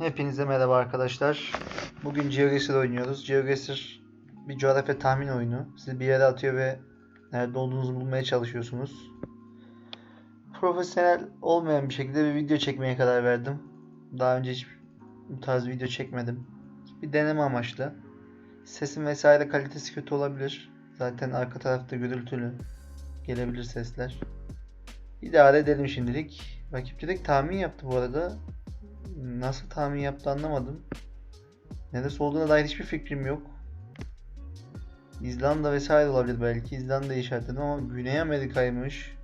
Hepinize merhaba arkadaşlar. Bugün GeoGuessr oynuyoruz. GeoGuessr bir coğrafya tahmin oyunu. Sizi bir yere atıyor ve nerede olduğunuzu bulmaya çalışıyorsunuz. Profesyonel olmayan bir şekilde bir video çekmeye karar verdim. Daha önce hiç bu tarz video çekmedim. Bir deneme amaçlı. Sesin vesaire kalitesi kötü olabilir. Zaten arka tarafta gürültülü gelebilir sesler. İdare edelim şimdilik. Rakip direkt tahmin yaptı bu arada. Nasıl tahmin yaptı anlamadım. Neresi olduğuna dair hiçbir fikrim yok. İzlanda vesaire olabilir belki. İzlanda'yı işaretledim ama Güney Amerika'ymış.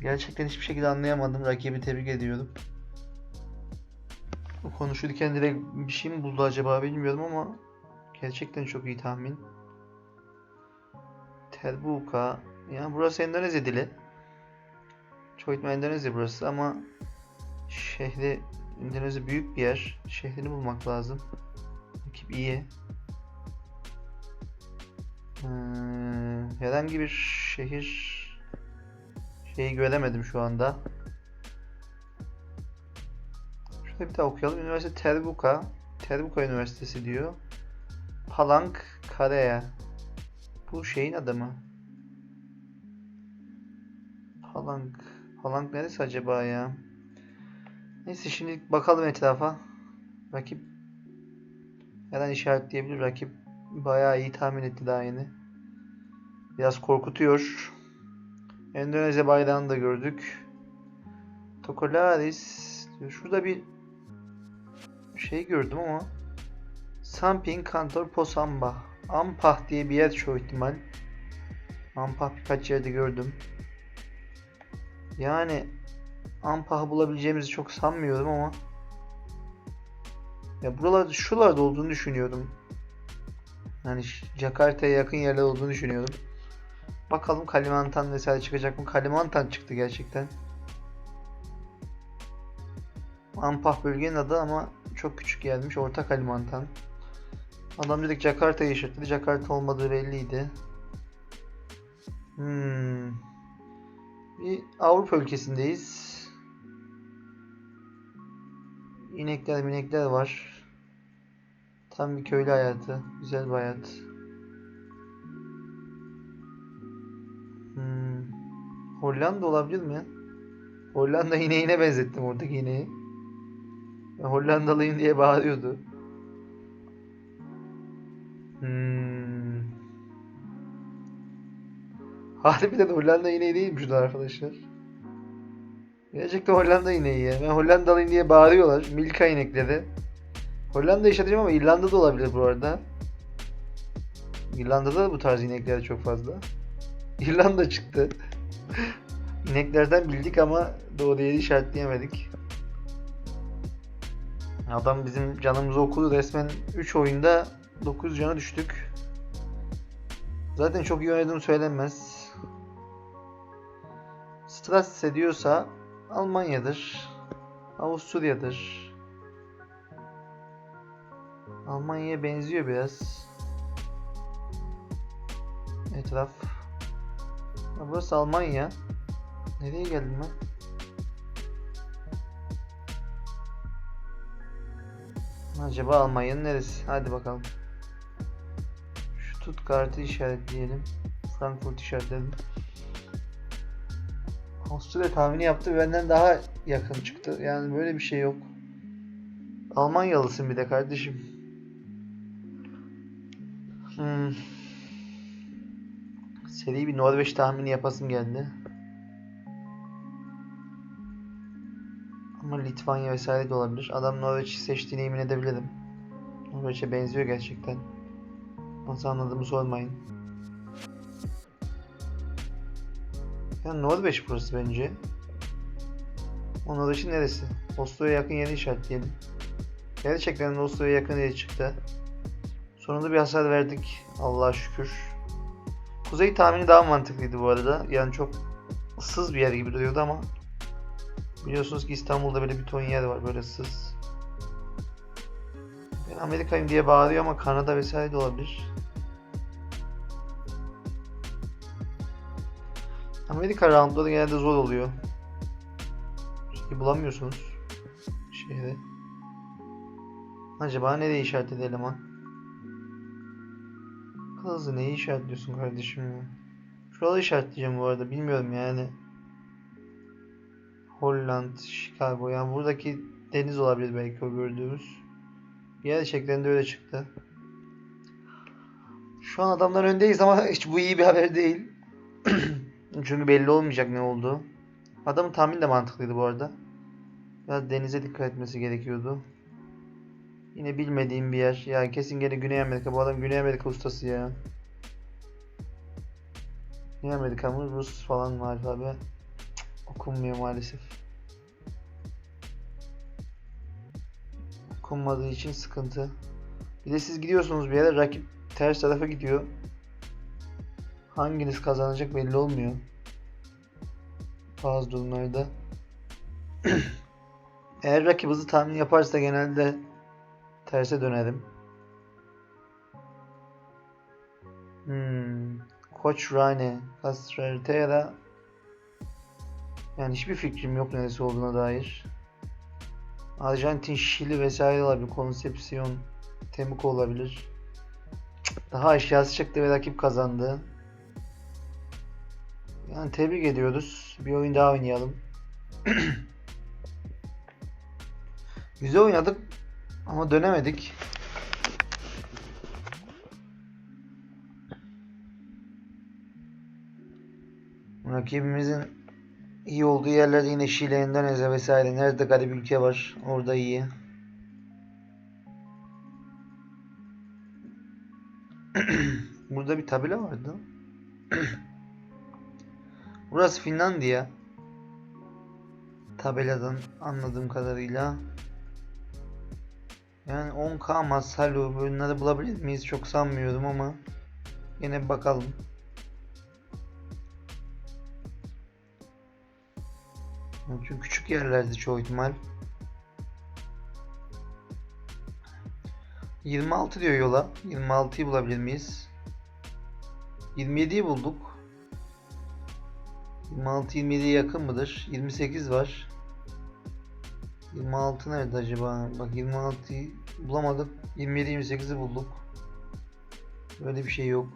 Gerçekten hiçbir şekilde anlayamadım. Rakibi tebrik ediyorum. Konuşurken direkt bir şey mi buldu acaba bilmiyorum ama gerçekten çok iyi tahmin. Terbuka. Ya burası Endonezya dili. Çoğutma Endonezya burası ama şehri Endonezya büyük bir yer. Şehrini bulmak lazım. Ekip iyi. Ee, herhangi bir şehir şeyi göremedim şu anda. Şurada bir daha okuyalım. Üniversite Terbuka. Terbuka Üniversitesi diyor. Palank Karaya. Bu şeyin adı mı? Palank. Palank neresi acaba ya? Neyse şimdi bakalım etrafa. Rakip her an işaretleyebilir. Rakip bayağı iyi tahmin etti daha yeni. Biraz korkutuyor. Endonezya bayrağını da gördük. Tokolaris. Şurada bir şey gördüm ama Samping Kantor Posamba. Ampah diye bir yer çoğu ihtimal. Ampah birkaç yerde gördüm. Yani Ampah'ı bulabileceğimizi çok sanmıyorum ama ya buralarda şuralarda olduğunu düşünüyordum. Yani Jakarta'ya yakın yerler olduğunu düşünüyordum. Bakalım Kalimantan vesaire çıkacak mı? Kalimantan çıktı gerçekten. Ampah bölgenin adı ama çok küçük gelmiş. Orta Kalimantan. Adam direkt Jakarta'yı işaretledi. Jakarta olmadığı belliydi. Hmm. Bir Avrupa ülkesindeyiz. İnekler minekler var. Tam bir köylü hayatı. Güzel bir hayat. Hmm. Hollanda olabilir mi? Hollanda ineğine benzettim oradaki ineği. Hollandalıyım diye bağırıyordu. Hmm. Harbiden Hollanda ineği değilmiş arkadaşlar. Gerçekten Hollanda ineği ya. Ben Hollandalıyım diye bağırıyorlar. Milka inekleri. Hollanda işleteceğim ama İrlanda'da olabilir bu arada. İrlanda'da da bu tarz inekler çok fazla. İrlanda çıktı. İneklerden bildik ama doğru yeri işaretleyemedik. Adam bizim canımızı okudu resmen 3 oyunda 9 cana düştük. Zaten çok iyi oynadığım söylenmez. Strasse diyorsa Almanya'dır. Avusturya'dır. Almanya'ya benziyor biraz. Etraf. Burası Almanya. Nereye geldim ben? Acaba Almanya'nın neresi? Hadi bakalım. Stuttgart'ı işaretleyelim. Frankfurt işaretledim. Avusturya tahmini yaptı ve benden daha yakın çıktı. Yani böyle bir şey yok. Almanyalısın bir de kardeşim. Hmm. Seri bir Norveç tahmini yapasım geldi. Ama Litvanya vesaire de olabilir. Adam Norveç'i seçtiğine emin edebilirim. Norveç'e benziyor gerçekten. Nasıl anladığımı sormayın. Ya Norveç burası bence. O Norveç'in neresi? Oslo'ya yakın yeri işaretleyelim. Gerçekten Oslo'ya yakın yeri çıktı. Sonunda bir hasar verdik. Allah'a şükür. Kuzey tahmini daha mantıklıydı bu arada. Yani çok ıssız bir yer gibi duruyordu ama biliyorsunuz ki İstanbul'da böyle bir ton yer var böyle ıssız. Ben Amerika'yım diye bağırıyor ama Kanada vesaire de olabilir. Amerika roundları genelde zor oluyor. Çünkü bulamıyorsunuz. şehri. Acaba nereye işaretledi eleman? Kızı neyi işaretliyorsun kardeşim ya? Şuraları işaretleyeceğim bu arada. Bilmiyorum yani. Holland, Chicago. Yani buradaki deniz olabilir belki o gördüğümüz. Yer şeklinde öyle çıktı. Şu an adamlar öndeyiz ama hiç bu iyi bir haber değil. Çünkü belli olmayacak ne oldu. Adamın tahmin de mantıklıydı bu arada. Biraz denize dikkat etmesi gerekiyordu. Yine bilmediğim bir yer. Ya kesin gene Güney Amerika. Bu adam Güney Amerika ustası ya. Güney Amerika mı? Rus falan var tabi. Okunmuyor maalesef. Okunmadığı için sıkıntı. Bir de siz gidiyorsunuz bir yere rakip ters tarafa gidiyor. Hanginiz kazanacak belli olmuyor. Bazı durumlarda. Eğer hızlı tahmin yaparsa genelde terse dönerim. Hmm. Koç Rane, Castretera yani hiçbir fikrim yok neresi olduğuna dair. Arjantin, Şili vesaire olabilir. Konsepsiyon, Temuco olabilir. Daha aşağısı çıktı ve rakip kazandı. Yani tebrik ediyoruz. Bir oyun daha oynayalım. Güzel oynadık ama dönemedik. Rakibimizin iyi olduğu yerlerde yine Şili, Endonezya vesaire. Nerede garip ülke var orada iyi. Burada bir tabela vardı. Burası Finlandiya. Tabeladan anladığım kadarıyla. Yani 10k Masalu bunları bulabilir miyiz? Çok sanmıyorum ama yine bakalım. Çünkü küçük yerlerde çoğu ihtimal. 26 diyor yola. 26'yı bulabilir miyiz? 27'yi bulduk. 26 27'ye yakın mıdır? 28 var. 26 nerede acaba? Bak 26'yı bulamadık. 27 28'i bulduk. Böyle bir şey yok.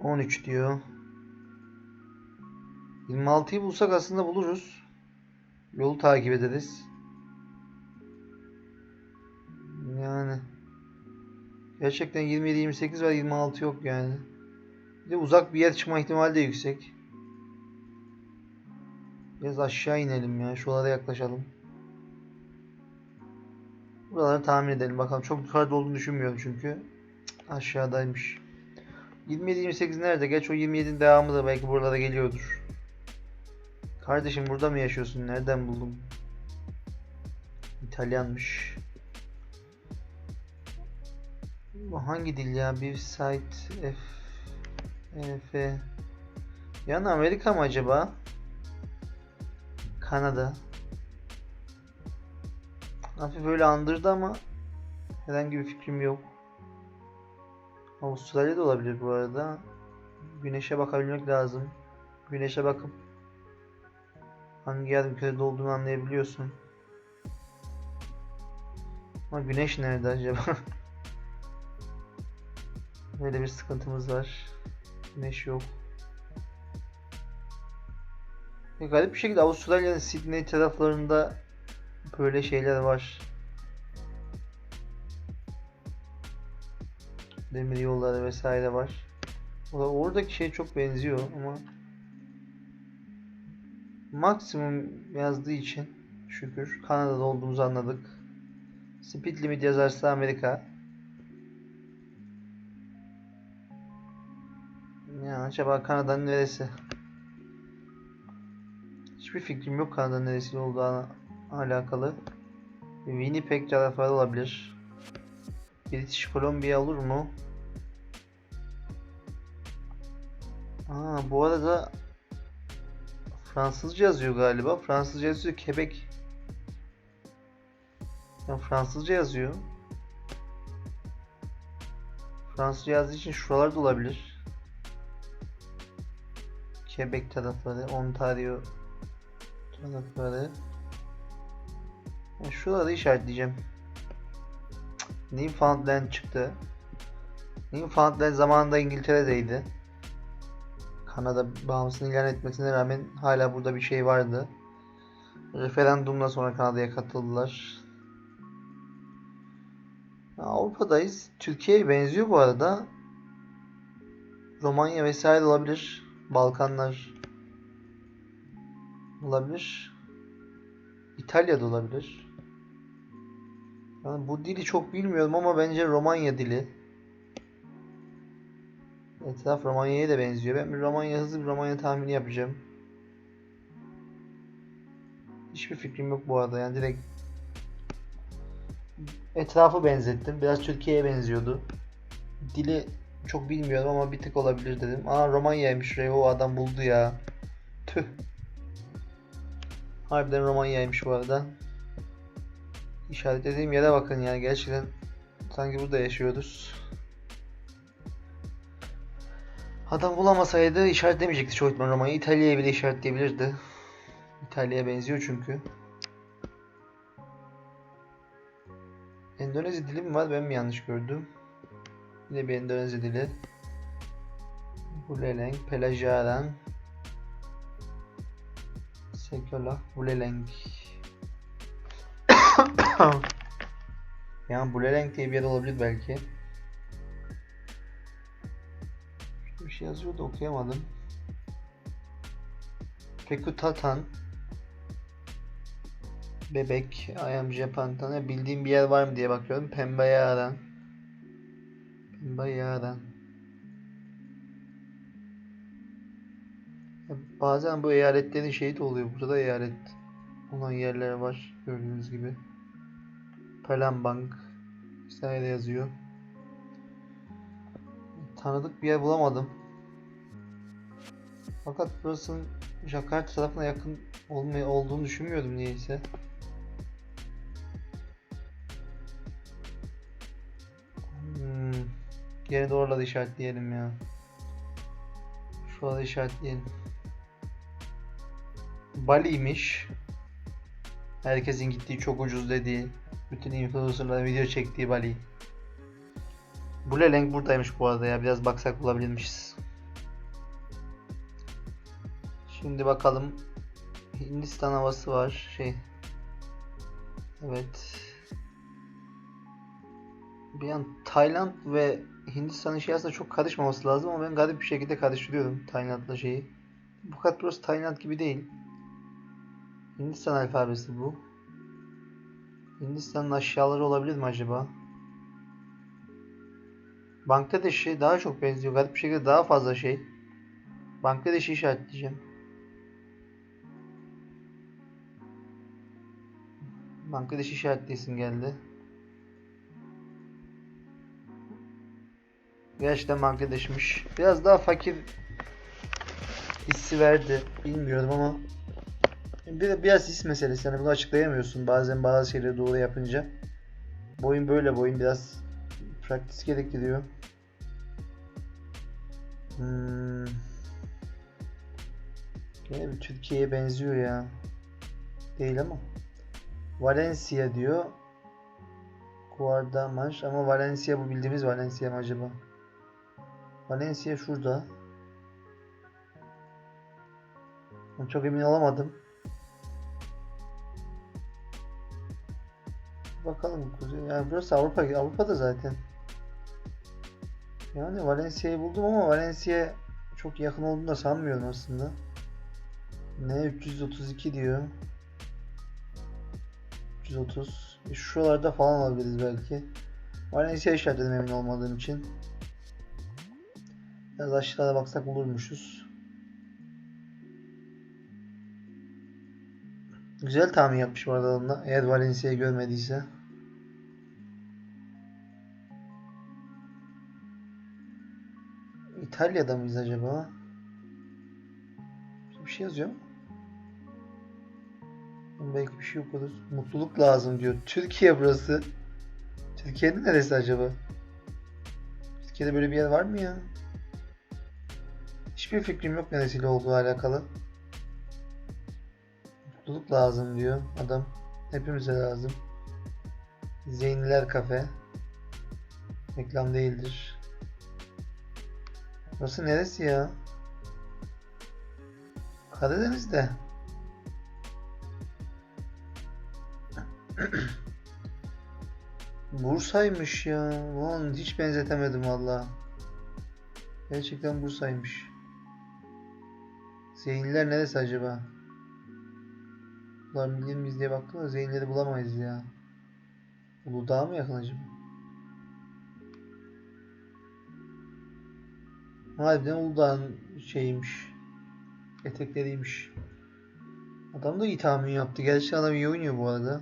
13 diyor. 26'yı bulsak aslında buluruz. Yolu takip ederiz. Yani gerçekten 27 28 var 26 yok yani. Bir de uzak bir yer çıkma ihtimali de yüksek. Biraz aşağı inelim ya. Şuralara yaklaşalım. Buraları tahmin edelim bakalım. Çok yukarıda olduğunu düşünmüyorum çünkü. Aşağıdaymış. 27-28 nerede? Geç o 27'nin devamı da belki buralara geliyordur. Kardeşim burada mı yaşıyorsun? Nereden buldum? İtalyanmış. Bu hangi dil ya? Bir site F E, F Yani Amerika mı acaba? Kanada. Hafif böyle andırdı ama herhangi bir fikrim yok. Avustralya da olabilir bu arada. Güneşe bakabilmek lazım. Güneşe bakıp hangi yarım kürede olduğunu anlayabiliyorsun. Ama güneş nerede acaba? Böyle bir sıkıntımız var. Güneş yok. E, garip bir şekilde Avustralya'nın Sydney taraflarında böyle şeyler var. Demir yolları vesaire var. O- Oradaki şey çok benziyor ama maksimum yazdığı için şükür Kanada'da olduğumuzu anladık. Speed limit yazarsa Amerika. Ya acaba Kanada'nın neresi? Hiçbir fikrim yok Kanada'nın neresi olduğuna alakalı. Winnipeg tarafları olabilir. British Columbia olur mu? Aa, bu arada Fransızca yazıyor galiba. Fransızca yazıyor Quebec. Ya Fransızca yazıyor. Fransızca yazdığı için şuralarda olabilir. Quebec tarafları, Ontario, Balıkları. Ya Şuraları işaretleyeceğim. Newfoundland çıktı. Newfoundland zamanında İngiltere'deydi. Kanada bağımsızlığını ilan etmesine rağmen hala burada bir şey vardı. Referandumla sonra Kanada'ya katıldılar. Avrupa'dayız. Türkiye'ye benziyor bu arada. Romanya vesaire olabilir. Balkanlar olabilir. İtalya'da olabilir. Yani bu dili çok bilmiyorum ama bence Romanya dili. Etraf Romanya'ya da benziyor. Ben bir Romanya hızlı bir Romanya tahmini yapacağım. Hiçbir fikrim yok bu arada yani direkt etrafı benzettim. Biraz Türkiye'ye benziyordu. Dili çok bilmiyorum ama bir tık olabilir dedim. Aa Romanya'ymış şurayı o adam buldu ya. Tüh. Harbiden Romanya'ymış bu arada. İşaretlediğim yere bakın yani gerçekten sanki burada yaşıyoruz. Adam bulamasaydı işaretlemeyecekti çoğu ihtimal Romanya'yı. İtalya'ya bile işaretleyebilirdi. İtalya'ya benziyor çünkü. Endonezya dili mi var ben mi yanlış gördüm? Yine bir Endonezya dili. Buleleng, Pelajaran, Sekola, Buleleng. yani Buleleng diye bir yer olabilir belki. Bir şey yazıyor da okuyamadım. Pekutatan Bebek, I am Japan'dan bildiğim bir yer var mı diye bakıyorum. Pembe Yağdan. Ya Bazen bu eyaletlerin şeyi de oluyor. Burada da eyalet olan yerler var. Gördüğünüz gibi. Palembang vesaire yazıyor. Tanıdık bir yer bulamadım. Fakat burasının Jakarta tarafına yakın olmaya olduğunu düşünmüyordum niyeyse. Gene doğru da işaretleyelim ya. Şurada işaretleyelim. Bali'ymiş. Herkesin gittiği çok ucuz dediği, bütün influencerların video çektiği Bali. Buleleng buradaymış bu arada ya. Biraz baksak bulabilirmişiz. Şimdi bakalım. Hindistan havası var. Şey. Evet. Bir an Tayland ve Hindistan'ın şey aslında çok karışmaması lazım ama ben garip bir şekilde karıştırıyorum Tayland'la şeyi. Bu kat burası Tayland gibi değil. Hindistan alfabesi bu. Hindistan'ın aşağıları olabilir mi acaba? Bangladeş'e daha çok benziyor. Garip bir şekilde daha fazla şey. Bangladeş'i işaretleyeceğim. Bangladeş işaretleyesim geldi. Gerçekten Bangladeş'miş. Biraz daha fakir hissi verdi. Bilmiyorum ama bir, biraz his meselesi. Yani bunu açıklayamıyorsun bazen bazı şeyleri doğru yapınca. Bu oyun böyle bu oyun biraz praktis gerektiriyor. Hmm. Yine bir Türkiye'ye benziyor ya. Değil ama. Valencia diyor. Guardamar ama Valencia bu bildiğimiz Valencia mı acaba? Valencia şurada. Çok emin olamadım. Bakalım kuzey. Yani burası Avrupa Avrupa'da zaten. Yani Valencia'yı buldum ama Valencia çok yakın olduğunu da sanmıyorum aslında. Ne 332 diyor. 330. E, Şuralarda falan alabiliriz belki. Valencia işaretledim emin olmadığım için. Biraz aşağıda baksak bulurmuşuz. Güzel tahmin yapmış bu arada adamlar. Eğer Valencia'yı görmediyse. İtalya'da mıyız acaba? Bir şey yazıyor mu? Belki bir şey okuruz. Mutluluk lazım diyor. Türkiye burası. Türkiye'nin neresi acaba? Türkiye'de böyle bir yer var mı ya? Hiçbir fikrim yok neresiyle olduğu alakalı. Mutluluk lazım diyor adam. Hepimize lazım. Zeyniler kafe. Reklam değildir. Burası neresi ya? Karadeniz'de. Bursa'ymış ya. Ulan hiç benzetemedim valla. Gerçekten Bursa'ymış. Zeynliler neresi acaba? Ulan bilir miyiz diye baktım da Zeynleri bulamayız ya. Uludağ mı yakın acaba? Harbiden Uludağ'ın şeyiymiş. Etekleriymiş. Adam da iyi tahmin yaptı. Gerçekten adam iyi oynuyor bu arada.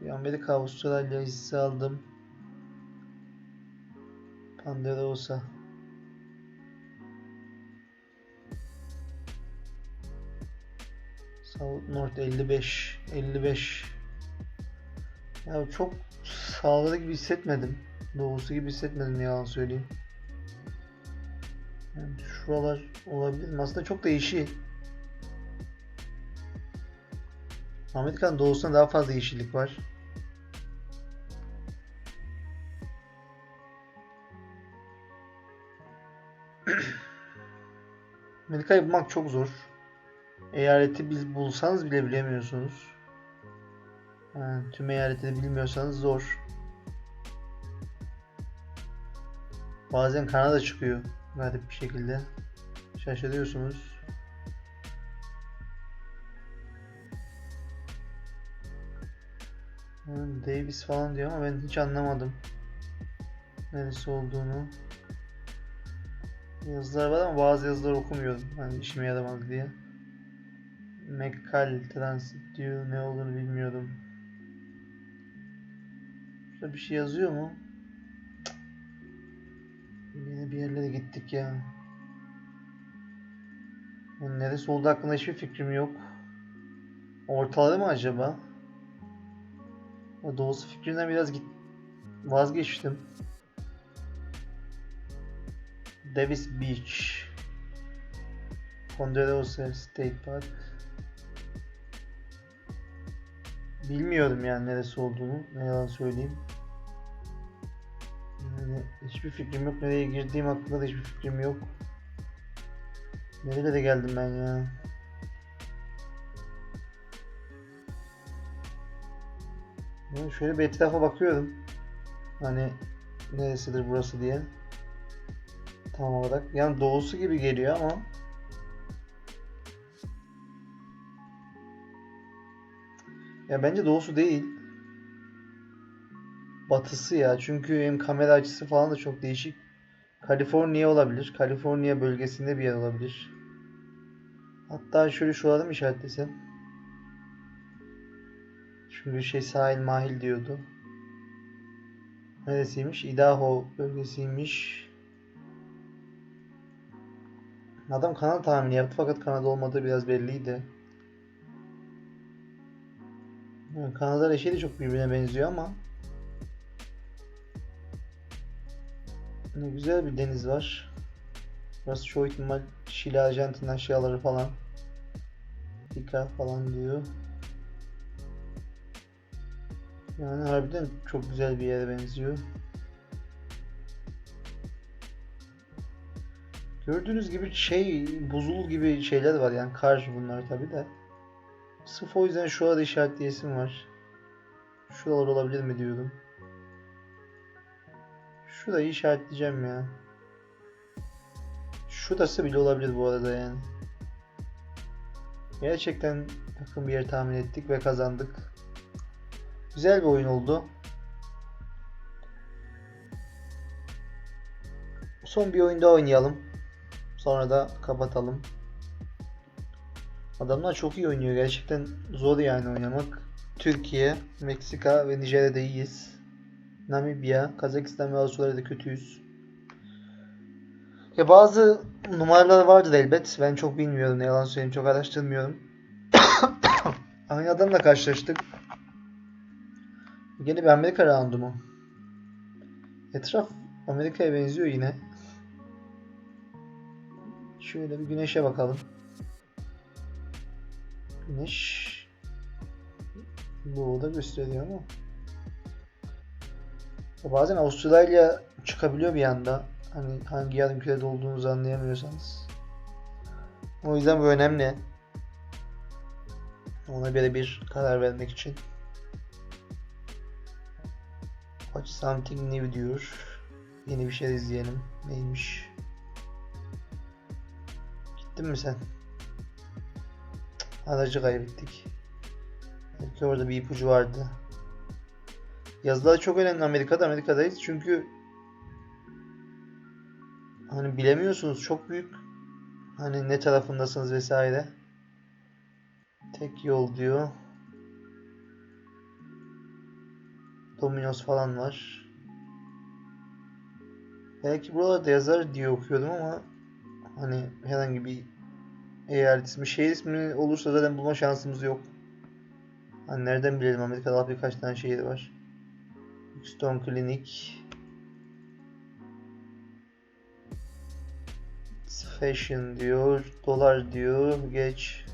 Bir Amerika Avustralya hissi aldım. Panderosa. South North 55. 55. Ya çok sağlıklı gibi hissetmedim. Doğusu gibi hissetmedim yalan söyleyeyim. Yani şuralar olabilir? Aslında çok değişik. Amerika'nın doğusunda daha fazla yeşillik var. Amerika'yı bulmak çok zor. Eyaleti biz bulsanız bile bilemiyorsunuz. Yani tüm eyaletini bilmiyorsanız zor. Bazen Kanada çıkıyor garip bir şekilde. Şaşırıyorsunuz. Yani Davis falan diyor ama ben hiç anlamadım. Neresi olduğunu. Yazılar var ama bazı yazıları okumuyorum. Hani işime yaramaz diye. Mekkal Transit diyor. Ne olduğunu bilmiyordum. Şurada bir şey yazıyor mu? Yine bir yerlere gittik ya. Yani neresi olduğu hakkında hiçbir fikrim yok. Ortaları mı acaba? Doğusu fikrinden biraz git vazgeçtim. Davis Beach. Ponderosa State Park. Bilmiyorum yani neresi olduğunu. Ne yalan söyleyeyim. Yani hiçbir fikrim yok. Nereye girdiğim hakkında da hiçbir fikrim yok. Nerelere geldim ben ya? Yani şöyle bir etrafa bakıyorum. Hani neresidir burası diye. Tam olarak. Yani doğusu gibi geliyor ama ya bence doğusu değil. Batısı ya. Çünkü hem kamera açısı falan da çok değişik. Kaliforniya olabilir. Kaliforniya bölgesinde bir yer olabilir. Hatta şöyle şuraları mı işaretlesem? Çünkü şey sahil mahil diyordu. Neresiymiş? Idaho bölgesiymiş. Adam Kanada tahmini yaptı fakat Kanada olmadığı biraz belliydi. Kanada ile şey de çok birbirine benziyor ama ne güzel bir deniz var. Burası çoğu ihtimal Şili Arjantin aşağıları falan. Dika falan diyor. Yani harbiden çok güzel bir yere benziyor. Gördüğünüz gibi şey buzul gibi şeyler var yani kar bunlar tabi de. Sırf o yüzden şu arada işaretleyesim var. Şuralar olabilir mi diyorum. Şurayı işaretleyeceğim ya. Şurası bile olabilir bu arada yani. Gerçekten yakın bir yer tahmin ettik ve kazandık. Güzel bir oyun oldu. Son bir oyun daha oynayalım. Sonra da kapatalım. Adamlar çok iyi oynuyor. Gerçekten zor yani oynamak. Türkiye, Meksika ve Nijerya'da iyiyiz. Namibya, Kazakistan ve Avustralya'da kötüyüz. Ya bazı numaralar vardır elbet. Ben çok bilmiyorum ne yalan söyleyeyim. Çok araştırmıyorum. Aynı adamla karşılaştık. Yine bir Amerika roundu mu? Etraf Amerika'ya benziyor yine. Şöyle bir güneşe bakalım. Güneş doğuda gösteriyor ama bazen Avustralya çıkabiliyor bir anda. Hani hangi yarım kürede olduğunuzu anlayamıyorsanız. O yüzden bu önemli. Ona göre bir karar vermek için. Watch something new diyor. Yeni bir şey izleyelim. Neymiş? Gittin mi sen? Aracı kaybettik. Belki orada bir ipucu vardı. Yazılar çok önemli Amerika'da. Amerika'dayız çünkü hani bilemiyorsunuz çok büyük hani ne tarafındasınız vesaire. Tek yol diyor. Domino's falan var. Belki buralarda yazar diye okuyordum ama hani herhangi bir eyalet ismi, şehir ismi olursa zaten bulma şansımız yok. Hani nereden bilelim Amerika'da birkaç tane şehir var. Stone Clinic. Fashion diyor. Dolar diyor. Geç.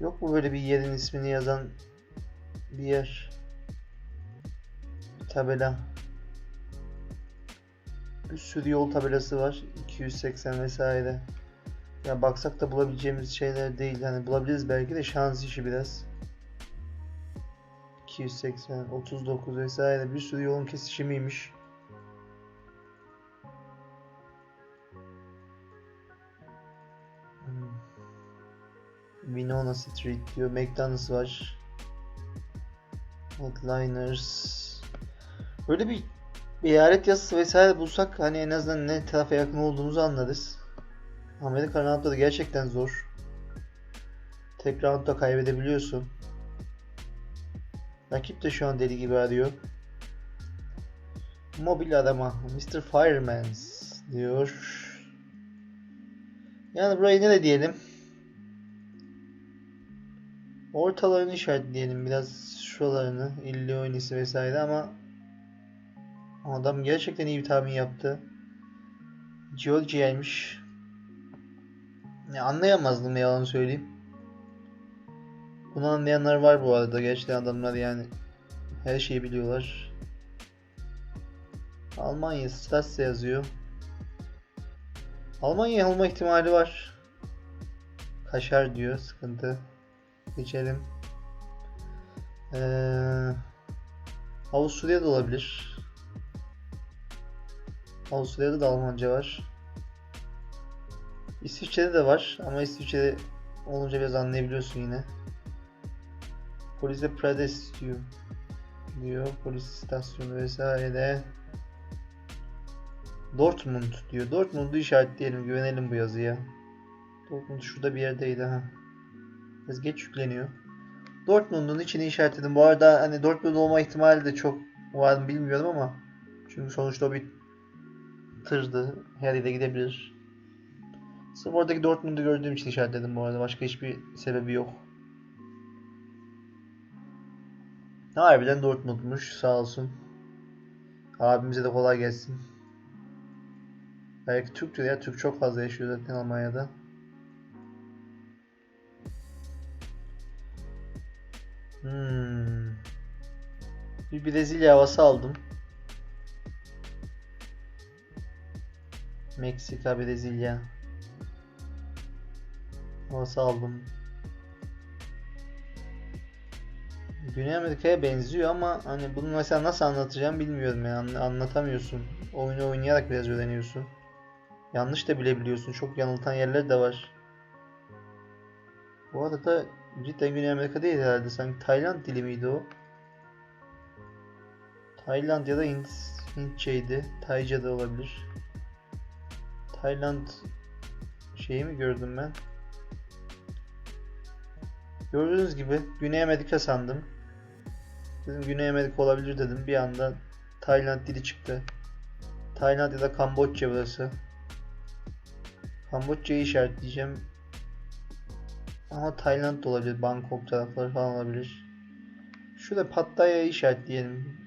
Yok mu böyle bir yerin ismini yazan bir yer? Tabela. Bir sürü yol tabelası var. 280 vesaire. Ya baksak da bulabileceğimiz şeyler değil. Hani bulabiliriz belki de şans işi biraz. 280, 39 vesaire bir sürü yolun kesişimiymiş. Hmm. Winona Street diyor. McDonald's var. Headliners. Böyle bir eyalet yazısı vesaire bulsak hani en azından ne tarafa yakın olduğumuzu anlarız. Amerika roundları gerçekten zor. Tek roundda kaybedebiliyorsun. Rakip de şu an deli gibi arıyor. Mobil arama. Mr. Firemans diyor. Yani burayı ne diyelim? Ortalarını işaretleyelim biraz şuralarını. Illinois'i vesaire ama adam gerçekten iyi bir tahmin yaptı. Georgia'ymış. Ya anlayamazdım yalan söyleyeyim. Bunu anlayanlar var bu arada. Gerçekten adamlar yani her şeyi biliyorlar. Almanya Stase yazıyor. Almanya olma ihtimali var. Kaşar diyor. Sıkıntı. Geçelim. Ee, Avusturya da olabilir. Avusturya'da da Almanca var. İsviçre'de de var ama İsviçre'de olunca biraz anlayabiliyorsun yine. Polise Prades diyor. Diyor. Polis istasyonu vesaire. Dortmund diyor. Dortmund'u işaretleyelim. Güvenelim bu yazıya. Dortmund şurada bir yerdeydi ha. Biraz geç yükleniyor. Dortmund'un içini işaretledim. Bu arada hani Dortmund olma ihtimali de çok var mı bilmiyorum ama çünkü sonuçta o bir tırdı. Her yere gidebilir. Sırf oradaki Dortmund'u gördüğüm için işaretledim bu arada. Başka hiçbir sebebi yok. Harbiden Dortmund'muş sağ olsun. Abimize de kolay gelsin. Belki Türktür ya. Türk çok fazla yaşıyor zaten Almanya'da. Hmm. Bir Brezilya havası aldım. Meksika, Brezilya. Havası aldım. Güney Amerika'ya benziyor ama hani bunu mesela nasıl anlatacağım bilmiyorum yani anlatamıyorsun. Oyunu oynayarak biraz öğreniyorsun. Yanlış da bilebiliyorsun. Çok yanıltan yerler de var. Bu arada cidden Güney Amerika değil herhalde. Sanki Tayland dili miydi o? Tayland ya da Hint, Hintçeydi. Tayca da olabilir. Tayland şeyi mi gördüm ben? Gördüğünüz gibi Güney Amerika sandım. Dedim Güney Amerika olabilir dedim. Bir anda Tayland dili çıktı. Tayland ya da Kamboçya burası. Kamboçya'yı işaretleyeceğim. Ama Tayland da olabilir. Bangkok tarafları falan olabilir. Şurada Pattaya'yı işaretleyelim.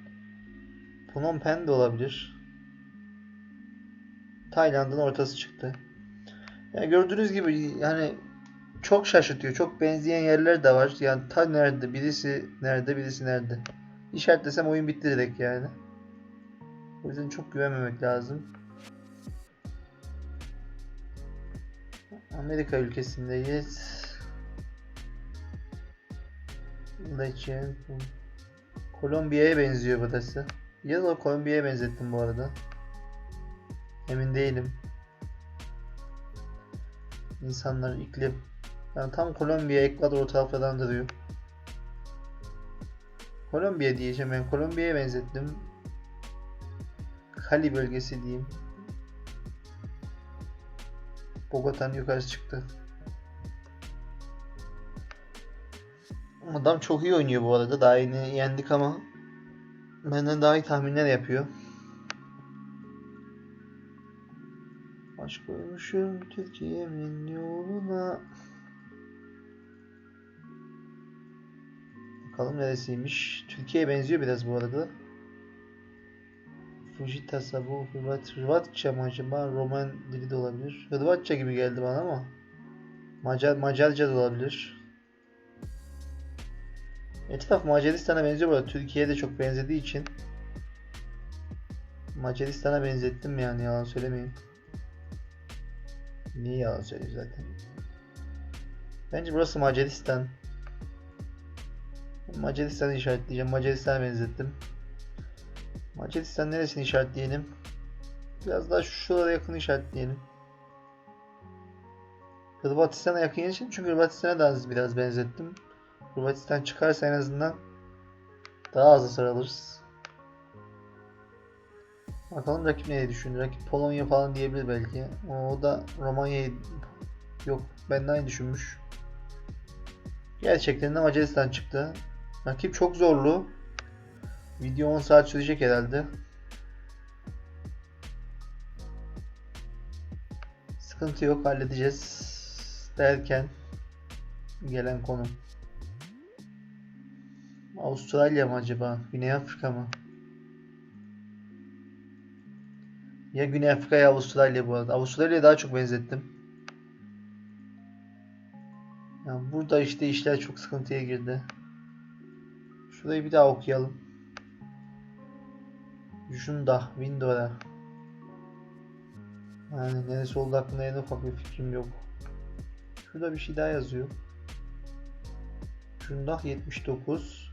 Phnom Penh de olabilir. Tayland'ın ortası çıktı. Yani gördüğünüz gibi yani çok şaşırtıyor. Çok benzeyen yerler de var. Yani ta nerede? Birisi nerede? Birisi nerede? İşaretlesem oyun bitti direkt yani. O yüzden çok güvenmemek lazım. Amerika ülkesindeyiz. Legend. Kolombiya'ya benziyor burası. Ya da Kolombiya'ya benzettim bu arada. Emin değilim. İnsanlar, iklim. Yani tam Kolombiya, Ekvador o taraflardan duruyor. Kolombiya diyeceğim ben. Kolombiya'ya benzettim. Cali bölgesi diyeyim. Bogota'nın yukarısı çıktı. Adam çok iyi oynuyor bu arada. Daha yeni yendik ama benden daha iyi tahminler yapıyor. Aşk koymuşum Türkiye'min yoluna. Bakalım neresiymiş. Türkiye'ye benziyor biraz bu arada. Fujitasa bu Hırvat, Hırvatça mı acaba? Roman dili de olabilir. Hırvatça gibi geldi bana ama. Macar, Macarca da olabilir. Etraf Macaristan'a benziyor bu arada. Türkiye'ye de çok benzediği için. Macaristan'a benzettim yani yalan söylemeyeyim. Niye yalan söyleyeyim zaten? Bence burası Macaristan. Macaristan'ı işaretleyeceğim. Macaristan'a benzettim. Macaristan neresini işaretleyelim? Biraz daha şuralara yakın işaretleyelim. Hırvatistan'a yakın için çünkü Hırvatistan'a da az biraz benzettim. Hırvatistan çıkarsa en azından daha az hasar alırız. Bakalım rakip neyi düşündü? Rakip Polonya falan diyebilir belki. O da Romanya'yı yok benden düşünmüş. Gerçekten de Macaristan çıktı. Rakip çok zorlu. Video 10 saat sürecek herhalde. Sıkıntı yok halledeceğiz derken gelen konu. Avustralya mı acaba? Güney Afrika mı? Ya Güney Afrika ya Avustralya bu arada. Avustralya'ya daha çok benzettim. Yani burada işte işler çok sıkıntıya girdi. Şurayı bir daha okuyalım. Jundah, Windora. Yani neresi oldu hakkında en ufak bir fikrim yok. Şurada bir şey daha yazıyor. Jundah 79.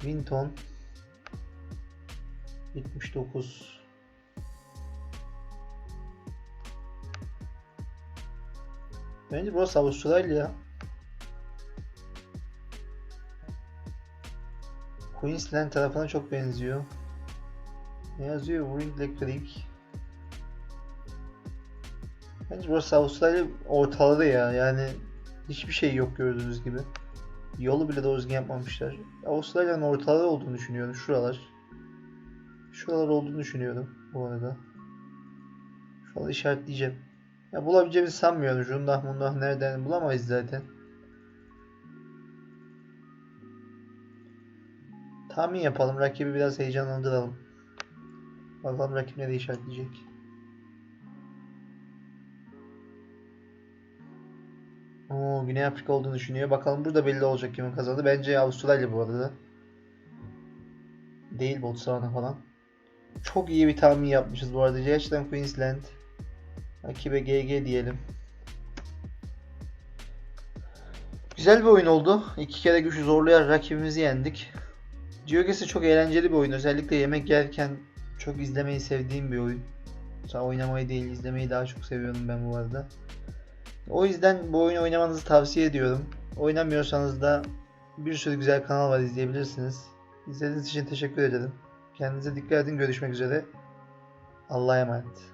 Winton 79. Bence burası Avustralya. Queensland tarafına çok benziyor. Ne yazıyor? Wrigley Creek. Bence burası Avustralya ortaları ya. Yani hiçbir şey yok gördüğünüz gibi. Yolu bile doğru düzgün yapmamışlar. Avustralya'nın ortaları olduğunu düşünüyorum. Şuralar. Şuralar olduğunu düşünüyorum bu arada. Şuraları işaretleyeceğim. Ya bulabileceğimizi sanmıyorum. Jundah mundah nereden bulamayız zaten. Tahmin yapalım. Rakibi biraz heyecanlandıralım. Bakalım rakip ne de işaretleyecek. Oo, Güney Afrika olduğunu düşünüyor. Bakalım burada belli olacak kimin kazandı. Bence Avustralya bu arada. Değil Botswana falan. Çok iyi bir tahmin yapmışız bu arada. Gerçekten Queensland. Rakibe GG diyelim. Güzel bir oyun oldu. İki kere güçlü zorlayarak rakibimizi yendik. GeoGuessr çok eğlenceli bir oyun. Özellikle yemek yerken çok izlemeyi sevdiğim bir oyun. Mesela oynamayı değil izlemeyi daha çok seviyorum ben bu arada. O yüzden bu oyunu oynamanızı tavsiye ediyorum. Oynamıyorsanız da bir sürü güzel kanal var izleyebilirsiniz. İzlediğiniz için teşekkür ederim. Kendinize dikkat edin. Görüşmek üzere. Allah'a emanet.